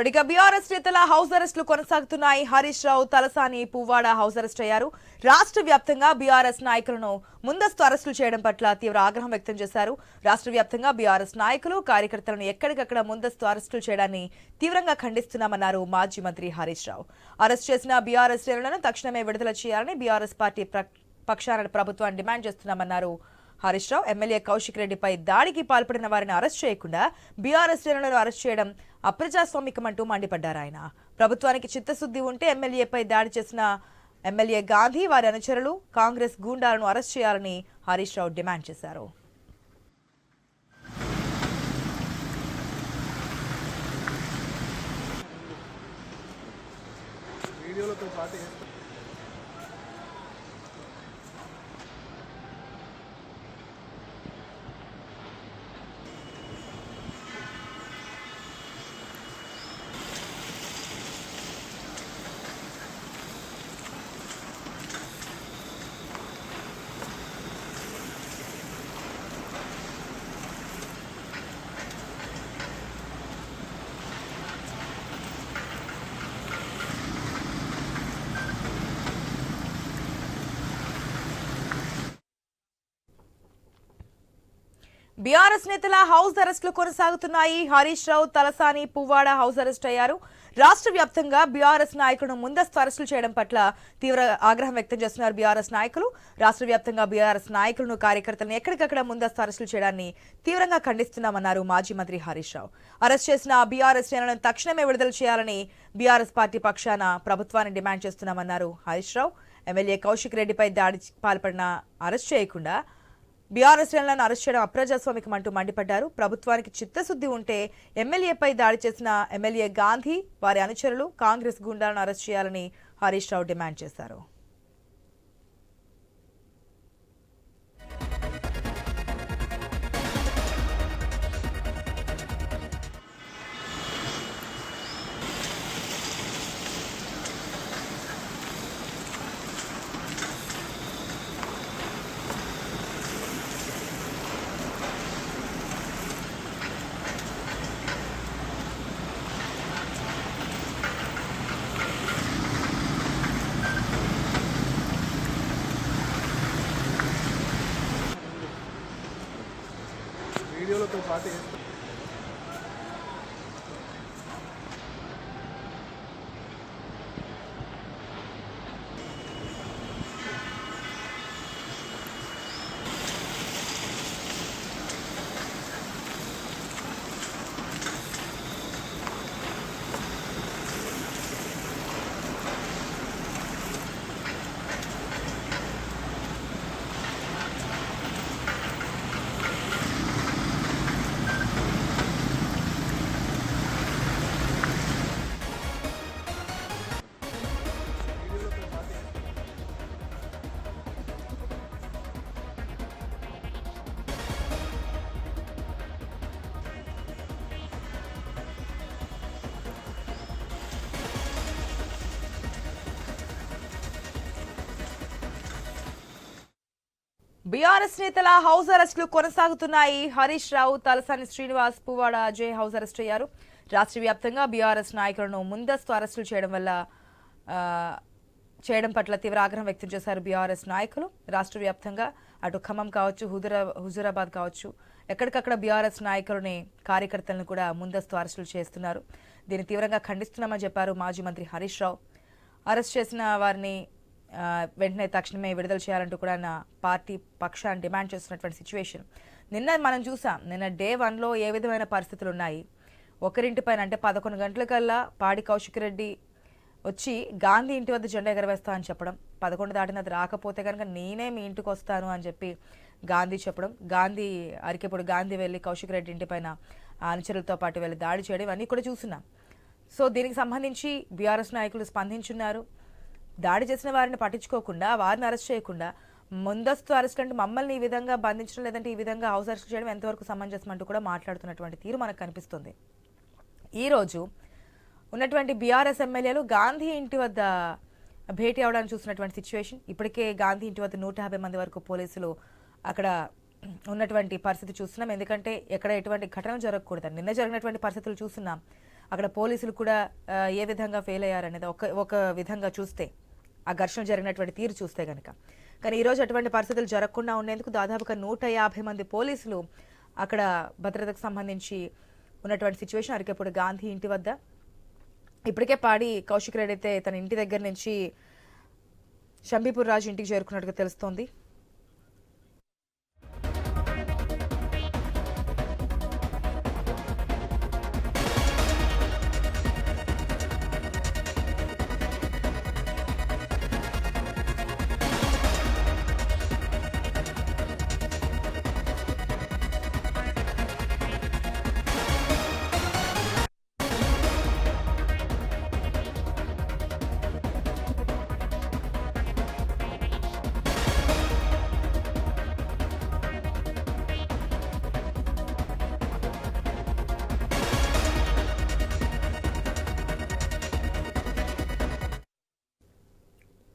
ఇక బీఆర్ఎస్ నేతల హౌస్ అరెస్టులు కొనసాగుతున్నాయి. హరీష్ రావు తలసాని పువ్వాడ హౌస్ అరెస్ట్ అయ్యారు. రాష్ట్ర వ్యాప్తంగా బీఆర్ఎస్ నాయకులను ముందస్తు అరెస్టులు చేయడం పట్ల తీవ్ర ఆగ్రహం వ్యక్తం చేశారు. రాష్ట్ర వ్యాప్తంగా బీఆర్ఎస్ నాయకులు కార్యకర్తలను ఎక్కడికక్కడ ముందస్తు అరెస్టులు చేయడాన్ని తీవ్రంగా ఖండిస్తున్నామన్నారు మాజీ మంత్రి హరీష్ రావు. అరెస్ట్ చేసిన బీఆర్ఎస్ శ్రేణులను తక్షణమే విడుదల చేయాలని బీఆర్ఎస్ పార్టీ పక్షాన ప్రభుత్వాన్ని డిమాండ్ చేస్తున్నామన్నారు హరీష్ రావు ఎమ్మెల్యే కౌశిక్ రెడ్డిపై దాడికి పాల్పడిన వారిని అరెస్ట్ చేయకుండా బీఆర్ఎస్ జనులను అరెస్ట్ చేయడం అప్రజాస్వామికమంటూ మండిపడ్డారు ఆయన. ప్రభుత్వానికి చిత్తశుద్ధి ఉంటే ఎమ్మెల్యేపై దాడి చేసిన ఎమ్మెల్యే గాంధీ వారి అనుచరులు కాంగ్రెస్ గూండాలను అరెస్ట్ చేయాలని హరీష్ రావు డిమాండ్ చేశారు. వీడియోలతో పాటు బీఆర్ఎస్ నేతల హౌస్ అరెస్టులు కొనసాగుతున్నాయి. హరీష్ రావు తలసాని పువ్వాడ హౌస్ అరెస్ట్ అయ్యారు. రాష్ట్ర వ్యాప్తంగా బీఆర్ఎస్ నాయకులను ముందస్తు అరెస్టులు చేయడం పట్ల తీవ్ర ఆగ్రహం వ్యక్తం చేస్తున్నారు బీఆర్ఎస్ నాయకులు. రాష్ట్ర వ్యాప్తంగా బీఆర్ఎస్ నాయకులను కార్యకర్తలను ఎక్కడికక్కడ ముందస్తు అరెస్టులు చేయడాన్ని తీవ్రంగా ఖండిస్తున్నామన్నారు మాజీ మంత్రి హరీష్ రావు. అరెస్ట్ చేసిన బీఆర్ఎస్ శ్రేణులను తక్షణమే విడుదల చేయాలని బీఆర్ఎస్ పార్టీ పక్షాన ప్రభుత్వాన్ని డిమాండ్ చేస్తున్నామన్నారు హరీష్ రావు. ఎమ్మెల్యే కౌశిక్ రెడ్డిపై దాడి పాల్పడిన అరెస్ట్ చేయకుండా బీఆర్ఎస్ శ్రేణులను అరెస్ట్ చేయడం అప్రజాస్వామికం అంటూ మండిపడ్డారు. ప్రభుత్వానికి చిత్తశుద్ధి ఉంటే ఎమ్మెల్యేపై దాడి చేసిన ఎమ్మెల్యే గాంధీ వారి అనుచరులు కాంగ్రెస్ గుండాలను అరెస్ట్ చేయాలని హరీష్ రావు డిమాండ్ చేశారు. వీడియోలతో పాటు బీఆర్ఎస్ నేతల హౌస్ అరెస్టులు కొనసాగుతున్నాయి. హరీష్ రావు తలసాని శ్రీనివాస్ పువ్వాడ అజయ్ హౌస్ అరెస్ట్ అయ్యారు. రాష్ట్ర వ్యాప్తంగా బీఆర్ఎస్ నాయకులను ముందస్తు అరెస్టులు చేయడం వల్ల చేయడం పట్ల తీవ్ర ఆగ్రహం వ్యక్తం చేశారు బీఆర్ఎస్ నాయకులు. రాష్ట్ర వ్యాప్తంగా అటు ఖమ్మం కావచ్చు హుజురా హుజూరాబాద్ కావచ్చు ఎక్కడికక్కడ బీఆర్ఎస్ నాయకులని కార్యకర్తలను కూడా ముందస్తు అరెస్టులు చేస్తున్నారు. దీన్ని తీవ్రంగా ఖండిస్తున్నామని చెప్పారు మాజీ మంత్రి హరీష్ రావు. అరెస్ట్ చేసిన వారిని వెంటనే తక్షణమే విడుదల చేయాలంటూ కూడా నా పార్టీ పక్షాన్ని డిమాండ్ చేస్తున్నటువంటి సిచ్యువేషన్. నిన్న మనం చూసాం నిన్న డే వన్లో ఏ విధమైన పరిస్థితులు ఉన్నాయి? ఒకరింటిపైన అంటే పదకొండు గంటలకల్లా పాడి కౌశిక్ రెడ్డి వచ్చి గాంధీ ఇంటి వద్ద జెండా ఎగరవేస్తా అని చెప్పడం పదకొండు దాటినది రాకపోతే కనుక నేనే మీ ఇంటికి వస్తాను అని చెప్పి గాంధీ చెప్పడం గాంధీ అరికెప్పుడు గాంధీ వెళ్ళి కౌశిక్ రెడ్డి ఇంటిపైన పైన అనుచరులతో పాటు వెళ్ళి దాడి చేయడం ఇవన్నీ కూడా చూస్తున్నాం. సో దీనికి సంబంధించి బీఆర్ఎస్ నాయకులు స్పందించున్నారు. దాడి చేసిన వారిని పట్టించుకోకుండా వారిని అరెస్ట్ చేయకుండా ముందస్తు అరెస్ట్ అంటే మమ్మల్ని ఈ విధంగా బంధించడం లేదంటే ఈ విధంగా హౌస్ అరెస్ట్ చేయడం ఎంతవరకు సమంజసం అంటూ కూడా మాట్లాడుతున్నటువంటి తీరు మనకు కనిపిస్తుంది. ఈరోజు ఉన్నటువంటి బీఆర్ఎస్ ఎమ్మెల్యేలు గాంధీ ఇంటి వద్ద భేటీ అవడానికి చూసినటువంటి సిచ్యువేషన్ ఇప్పటికే గాంధీ ఇంటి వద్ద నూట యాభై మంది వరకు పోలీసులు అక్కడ ఉన్నటువంటి పరిస్థితి చూస్తున్నాం. ఎందుకంటే ఎక్కడ ఎటువంటి ఘటన జరగకూడదు. నిన్న జరిగినటువంటి పరిస్థితులు చూస్తున్నాం. అక్కడ పోలీసులు కూడా ఏ విధంగా ఫెయిల్ అయ్యారనేది ఒక ఒక విధంగా చూస్తే. ఆ ఘర్షణ జరిగినటువంటి తీరు చూస్తే కనుక కానీ ఈరోజు అటువంటి పరిస్థితులు జరగకుండా ఉండేందుకు దాదాపుగా నూట యాభై మంది పోలీసులు అక్కడ భద్రతకు సంబంధించి ఉన్నటువంటి సిచ్యువేషన్ అరికెప్పుడు గాంధీ ఇంటి వద్ద. ఇప్పటికే పాడి కౌశిక్ రెడ్డి అయితే తన ఇంటి దగ్గర నుంచి షంబీపూర్ రాజు ఇంటికి చేరుకున్నట్టుగా తెలుస్తోంది.